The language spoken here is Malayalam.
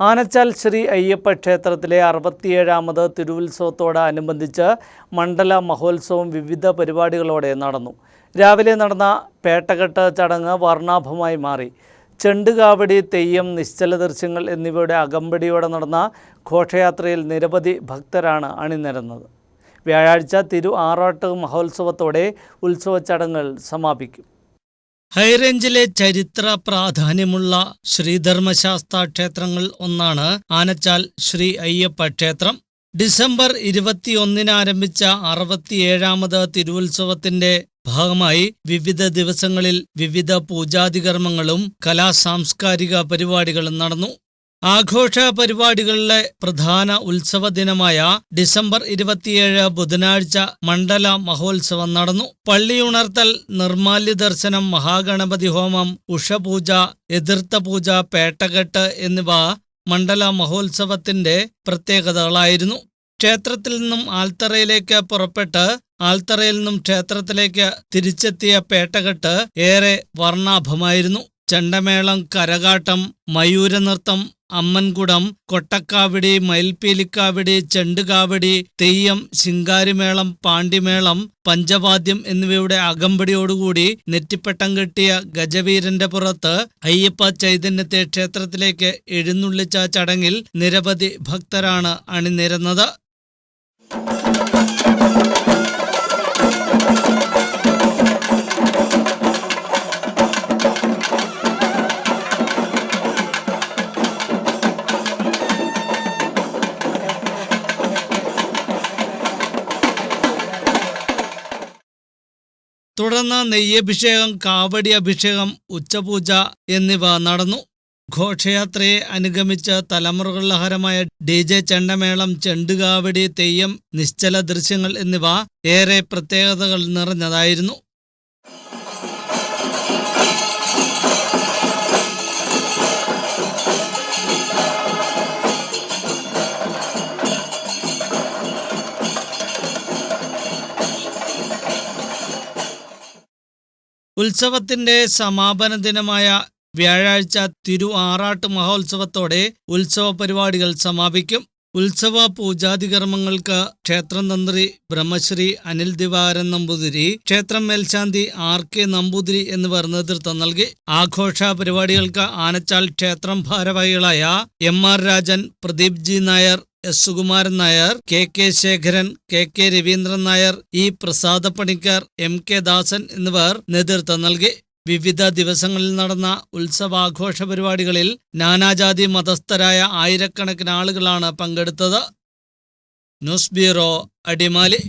ആനച്ചാൽ ശ്രീ അയ്യപ്പ ക്ഷേത്രത്തിലെ അറുപത്തിയേഴാമത് തിരുവുത്സവത്തോടനുബന്ധിച്ച് മണ്ഡല മഹോത്സവം വിവിധ പരിപാടികളോടെ നടന്നു. രാവിലെ നടന്ന പേട്ടകെട്ട് ചടങ്ങ് വർണാഭമായി മാറി. ചെണ്ടുകാവടി തെയ്യം നിശ്ചല ദൃശ്യങ്ങൾ എന്നിവയുടെ അകമ്പടിയോടെ നടന്ന ഘോഷയാത്രയിൽ നിരവധി ഭക്തരാണ് അണിനിരന്നത്. വ്യാഴാഴ്ച തിരു ആറാട്ട് മഹോത്സവത്തോടെ ഉത്സവ ചടങ്ങുകൾ സമാപിക്കും. ഹൈറേഞ്ചിലെ ചരിത്ര പ്രാധാന്യമുള്ള ശ്രീധർമ്മശാസ്ത്ര ക്ഷേത്രങ്ങൾ ഒന്നാണ് ആനച്ചാൽ ശ്രീ അയ്യപ്പ ക്ഷേത്രം. ഡിസംബർ ഇരുപത്തിയൊന്നിന് ആരംഭിച്ച അറുപത്തിയേഴാമത് തിരുവുത്സവത്തിന്റെ ഭാഗമായി വിവിധ ദിവസങ്ങളിൽ വിവിധ പൂജാതികർമ്മങ്ങളും കലാ സാംസ്കാരിക പരിപാടികളും നടന്നു. ആഘോഷ പരിപാടികളിലെ പ്രധാന ഉത്സവ ദിനമായ ഡിസംബർ ഇരുപത്തിയേഴ് ബുധനാഴ്ച മണ്ഡല മഹോത്സവം നടന്നു. പള്ളിയുണർത്തൽ നിർമാല്യ ദർശനം മഹാഗണപതി ഹോമം ഉഷപൂജ എതിർത്ത പൂജ പേട്ടകെട്ട് എന്നിവ മണ്ഡല മഹോത്സവത്തിന്റെ പ്രത്യേകതകളായിരുന്നു. ക്ഷേത്രത്തിൽ നിന്നും ആൽത്തറയിലേക്ക് പുറപ്പെട്ട് ആൽത്തറയിൽ നിന്നും ക്ഷേത്രത്തിലേക്ക് തിരിച്ചെത്തിയ പേട്ടകെട്ട് ഏറെ വർണാഭമായിരുന്നു. ചെണ്ടമേളം കരകാട്ടം മയൂരനൃത്തം അമ്മൻകുടം കൊട്ടക്കാവിടി മയിൽപ്പീലിക്കാവിടി ചെണ്ടുകാവിടി തെയ്യം ശിങ്കാരിമേളം പാണ്ടിമേളം പഞ്ചവാദ്യം എന്നിവയുടെ അകമ്പടിയോടുകൂടി നെറ്റിപ്പട്ടം കെട്ടിയ ഗജവീരന്റെ പുറത്ത് അയ്യപ്പ ചൈതന്യത്തെ ക്ഷേത്രത്തിലേക്ക് എഴുന്നള്ളിച്ച ചടങ്ങിൽ നിരവധി ഭക്തരാണ് അണിനിരന്നത്. തുടർന്ന് നെയ്യഭിഷേകം കാവടി അഭിഷേകം ഉച്ചപൂജ എന്നിവ നടന്നു. ഘോഷയാത്രയെ അനുഗമിച്ച് തലമുറകളിലഹരമായ ഡി ജെ ചെണ്ടമേളം ചെണ്ടുകാവടി തെയ്യം നിശ്ചല ദൃശ്യങ്ങൾ എന്നിവ ഏറെ പ്രത്യേകതകൾ നിറഞ്ഞതായിരുന്നു. ഉത്സവത്തിന്റെ സമാപന ദിനമായ വ്യാഴാഴ്ച തിരു ആറാട്ട് മഹോത്സവത്തോടെ ഉത്സവ പരിപാടികൾ സമാപിക്കും. ഉത്സവ പൂജാതികർമ്മങ്ങൾക്ക് ക്ഷേത്രം തന്ത്രി ബ്രഹ്മശ്രീ അനിൽ ദിവാരൻ നമ്പൂതിരി ക്ഷേത്രം മേൽശാന്തി ആർ കെ നമ്പൂതിരി എന്നിവർ നേതൃത്വം നൽകി. ആഘോഷ പരിപാടികൾക്ക് ആനച്ചാൽ ക്ഷേത്രം ഭാരവാഹികളായ M R Rajan Pradeep G Nair S Sukumaran Nair K K Sekharan K K Raveendran Nair E Prasada Panicker M K Dasan എന്നിവർ നേതൃത്വം നൽകി. വിവിധ ദിവസങ്ങളിൽ നടന്ന ഉത്സവാഘോഷ പരിപാടികളിൽ നാനാജാതി മതസ്ഥരായ ആയിരക്കണക്കിന് ആളുകളാണ് പങ്കെടുത്തത്. News bureau Adimali.